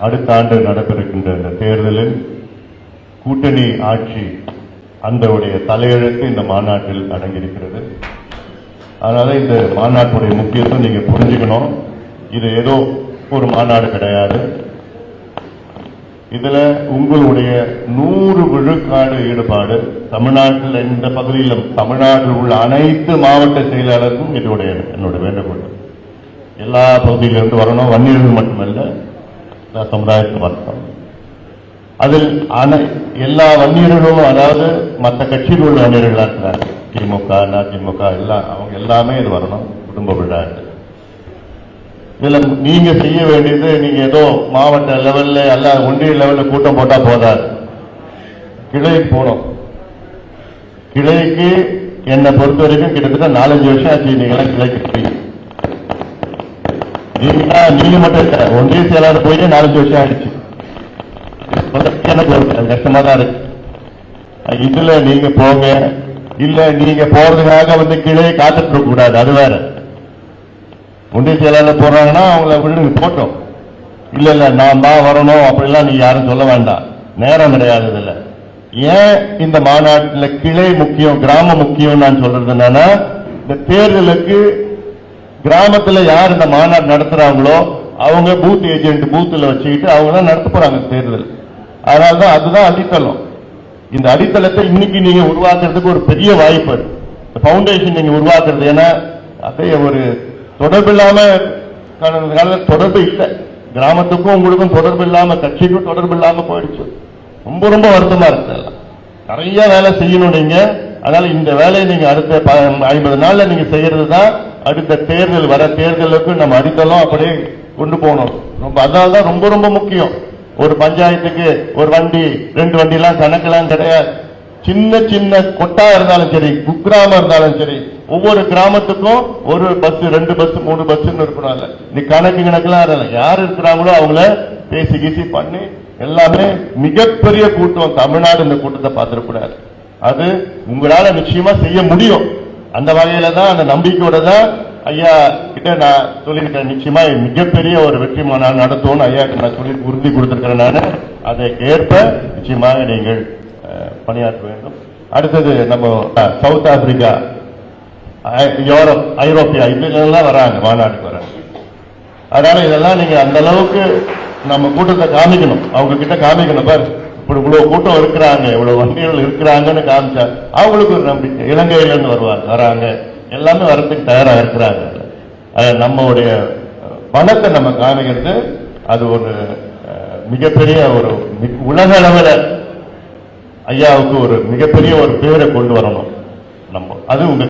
அடுத்த ஆண்டு நடைபெறுகின்ற இந்த தேர்தலில் கூட்டணி ஆட்சி அந்த உடைய தலையெழுத்து இந்த மாநாட்டில் அடங்கியிருக்கிறது. அதனால இந்த மாநாட்டுடைய முக்கியத்துவம் நீங்க புரிஞ்சுக்கணும். இது ஏதோ ஒரு மாநாடு கிடையாது. இதுல உங்களுடைய நூறு விழுக்காடு ஈடுபாடு தமிழ்நாட்டில் எந்த பகுதியிலும் தமிழ்நாட்டில் உள்ள அனைத்து மாவட்ட செயலாளருக்கும் இதோடைய என்னோட வேண்டுகோள். எல்லா பகுதியிலிருந்து வரணும். வன்னியர்கள் மட்டுமல்ல சமுதாயத்தில் வரணும் அதில் அனை- எல்லா வன்னியர்களும் அதாவது மற்ற கட்சியில் உள்ள வன்னியர்களாக இருக்கிறாங்க திமுக அதிமுக எல்லாம் அவங்க எல்லாமே இது வரணும் குடும்ப விழா இது. இதுல நீங்க செய்ய வேண்டியது நீங்க ஏதோ மாவட்ட லெவல்ல அல்ல ஒன்றிய லெவல்ல கூட்டம் போட்டா போதாது. கிளைக்கு போனோம் கிளைக்கு என்னை பொறுத்த வரைக்கும் கிட்டத்தட்ட நாலஞ்சு வருஷம் ஆச்சு நீங்க கிளைக்கு. போய் நீங்க மட்டும் ஒன்றிய செயலாளர் போயிட்டு நாலஞ்சு வருஷம் ஆயிடுச்சு. கஷ்டமா தான் இருக்கு. இதுல நீங்க போங்க. இல்ல நீங்க போறதுக்காக வந்து கிளையை காத்துட்டு இருக்க கூடாது. அது வேற. ஒன்றிய செயலாளர் போறாங்கன்னா அவங்கள விடுங்க போட்டோம். இல்ல இல்ல நான் தான் வரணும். அப்படிலாம் நீங்க யாரும் சொல்ல வேண்டாம். நேரம் கிடையாது இதுல. ஏன் இந்த மாநாட்டுல கிளை முக்கியம் கிராம முக்கியம் நான் சொல்றது என்னன்னா இந்த தேர்தலுக்கு கிராமத்துல யார் இந்த மாநாடு நடத்துறாங்களோ அவங்க பூத் ஏஜென்ட் பூத்துல வச்சுக்கிட்டு அவங்க தான் நடத்த போறாங்க தேர்தல். அதனாலதான் அதுதான் அடித்தளம். இந்த அடித்தளத்தை இன்னைக்கு நீங்க உருவாக்குறதுக்கு ஒரு பெரிய வாய்ப்பு பவுண்டேஷன் நீங்க உருவாக்குறது. ஏன்னா அப்படியே ஒரு தொடர்பு இல்லாம கடந்த காலத்துல தொடர்பு இல்லை. கிராமத்துக்கும் உங்களுக்கும் தொடர்பு இல்லாம கட்சிக்கும் தொடர்பு இல்லாம போயிடுச்சு. ரொம்ப ரொம்ப வருத்தமா இருக்கு நிறைய வேலை செய்யணும் நீங்க. அதனால இந்த வேலையை நீங்க அடுத்த ப- ஐம்பது நாள்ல நீங்க செய்யறது தான் அடுத்த தேர்தல் வர தேர்தலுக்கு நம்ம அடித்தளம் அப்படியே கொண்டு போகணும். ரொம்ப அதனால தான் ரொம்ப ரொம்ப முக்கியம். ஒரு பஞ்சாயத்துக்கு ஒரு வண்டி ரெண்டு வண்டி எல்லாம் கணக்கெல்லாம் கிடையாது. சின்ன சின்ன கொட்டா இருந்தாலும் சரி குக்கிராமம் இருந்தாலும் சரி ஒவ்வொரு கிராமத்துக்கும் ஒரு பஸ் ரெண்டு பஸ் மூணு பஸ் இருக்கணும்ல நீ கணக்கு கணக்கெல்லாம் இல்லை. யார் இருக்கிறாங்களோ அவங்கள பேசி கீசி பண்ணி எல்லாமே மிகப்பெரிய கூட்டம். தமிழ்நாடு இந்த கூட்டத்தை பார்த்துடக்கூடாது. அது உங்களால நிச்சயமா செய்ய முடியும். அந்த வகையில தான் அந்த நம்பிக்கையோட தான் ஐயா கிட்ட நான் சொல்லியிருக்கேன். நிச்சயமா மிகப்பெரிய ஒரு வெற்றி மாநாடு நடத்துவோம்னு ஐயா நான் சொல்லி உறுதி கொடுத்திருக்கிறேன் நான். அதை ஏற்ப நிச்சயமாக நீங்கள் பணியாற்ற வேண்டும். அடுத்தது நம்ம சவுத் ஆப்பிரிக்கா யூரோப் ஐரோப்பியா இதுலாம் வராங்க மாநாட்டுக்கு வராங்க. அதனால இதெல்லாம் நீங்க அந்த அளவுக்கு நம்ம கூட்டத்தை காமிக்கணும். அவங்க கிட்ட காமிக்கணும் பாரு. இப்படி இவ்வளவு கூட்டம் இருக்கிறாங்க இவ்வளவு வண்டிகள் இருக்கிறாங்கன்னு காமிச்சா அவங்களுக்கு ஒரு நம்பிக்கை. இலங்கையில இருந்து வருவாங்க வராங்க. எல்லாமே வரத்துக்கு தயாரா இருக்கிறாங்க. நம்மளுடைய பணத்தை பலத்தை நம்ம காமிக்கிறது அது ஒரு அஹ், மிகப்பெரிய ஒரு உலக அளவில் ஐயாவுக்கு ஒரு மிகப்பெரிய ஒரு பேரை கொண்டு வரணும். நம்ம அது உங்க